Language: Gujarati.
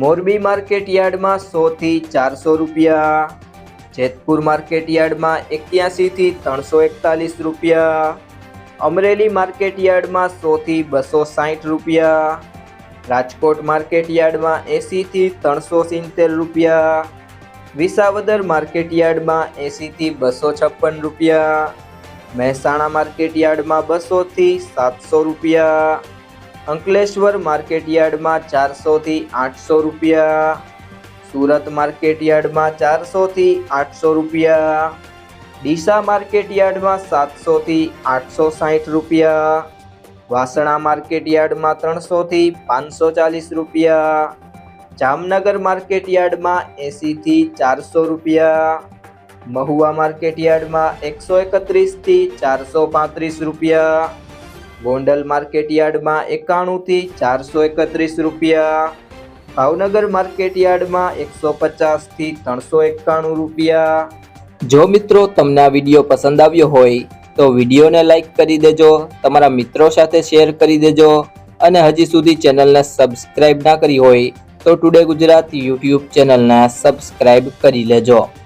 મોરબી માર્કેટ યાર્ડમાં સોથી ચારસો રૂપિયા, જેતપુર માર્કેટ યાર્ડમાં એક્યાસી ત્રણસો એકતાલીસ રૂપિયા, અમરેલી માર્કેટ યાર્ડમાં સોથી બસો સાઠ રૂપિયા, રાજકોટ માર્કેટ યાર્ડમાં એંસીથી ત્રણસો સિત્તેર રૂપિયા, વિસાવદર માર્કેટ યાર્ડમાં એંસીથી બસો છપ્પન રૂપિયા, મહેસાણા માર્કેટ યાર્ડમાં બસોથી સાતસો રૂપિયા અંકલેશ્વર માર્કેટ યાર્ડમાં ચારસોથી આઠસો રૂપિયા. સુરત માર્કેટ યાર્ડમાં ચારસોથી આઠસો રૂપિયા. ડીસા માર્કેટ યાર્ડમાં સાતસોથી આઠસો સાઠ રૂપિયા. વાસણા માર્કેટ યાર્ડમાં ત્રણસોથી પાંચસો ચાલીસ રૂપિયા. જામનગર માર્કેટ યાર્ડમાં એંસીથી ચારસો રૂપિયા. મહુવા માર્કેટ યાર્ડમાં એકસો એકત્રીસથી ચારસો પાંત્રીસ રૂપિયા. ગોંડલ માર્કેટ યાર્ડમાં એકાણુંથી ચારસો એકત્રીસ રૂપિયા. ભાવનગર માર્કેટ યાર્ડમાં એકસો પચાસથી ત્રણસો એકાણું રૂપિયા. જો મિત્રો તમને આ વીડિયો પસંદ આવ્યો હોય, તો વિડીયોને લાઈક કરી દેજો, તમારા મિત્રો સાથે શેર કરી દેજો, અને હજી સુધી ચેનલને સબસ્ક્રાઇબ ના કરી હોય, તો ટુડે ગુજરાત યુટ્યુબ ચેનલને સબસ્ક્રાઇબ કરી લેજો.